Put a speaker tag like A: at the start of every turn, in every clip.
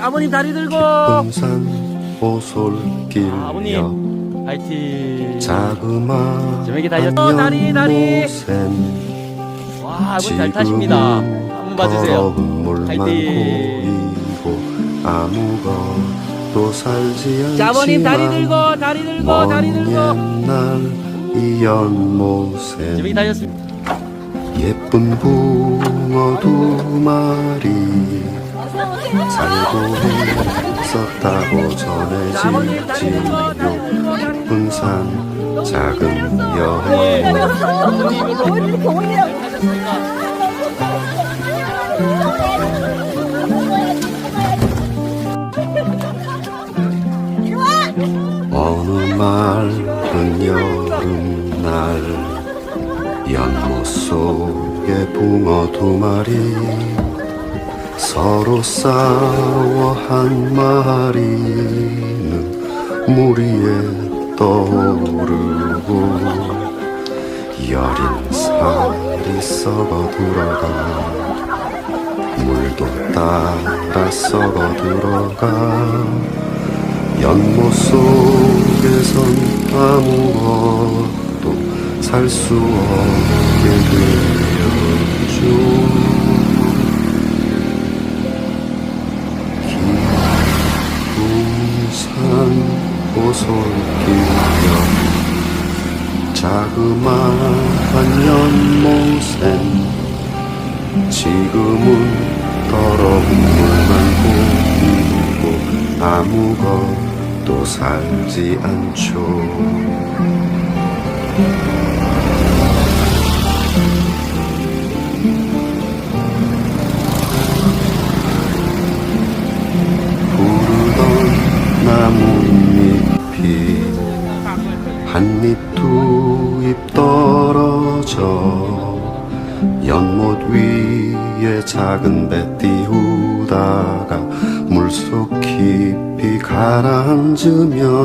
A: 아버님 다리 들고.
B: 금산 오솔길이여
A: 아, 아버님 파이팅
B: 자그마
A: 재밌게 달렸어. 다리, 다리.
B: 연못엔
A: 와 아버님 잘 타십니다. 한번 봐주세요. 파이팅.
B: 아무것도 살지 않지만
A: 자 아버님 다리 들고 다리 들고 다리
B: 먼
A: 들고.
B: 옛날 이 연못엔
A: 재밌게 달렸습니다
B: 예쁜 붕어 두 마리 살고 있었다고 전해지지요 분산 작은 여행. 어느 맑은 여름날 연못 속에 붕어 두 마리 서로 싸워 한 마리는 물 위에 떠오르고 여린 살이 썩어 들어가 물도 따라 썩어 들어가. 연못 속에선 아무것도 살 수 없게 되었죠. 깊은 오솔길여 자그마한 연못엔 지금은 더러운 물만 보이고 아무것도 살지 않죠. 한입 두입 떨어져 연못 위에 작은 배 띄우다가 물속 깊이 가라앉으면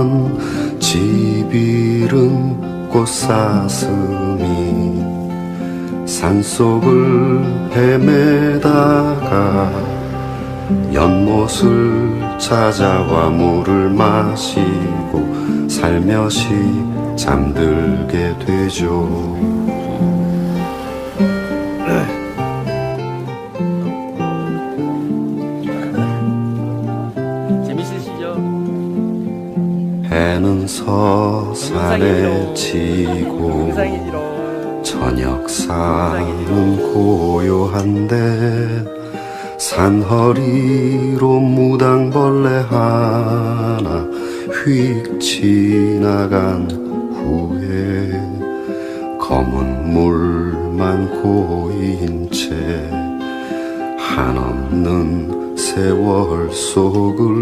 B: 집 이름 꽃사슴이 산속을 헤매다가 연못을 찾아와 물을 마시고 살며시 잠들게 되죠.
A: 재밌으시죠?
B: 해는 서산에 지고 저녁상은 고요한데 산허리로 무당벌레 하나 휙 지나간 검은 물만 고인 채 한없는 세월 속을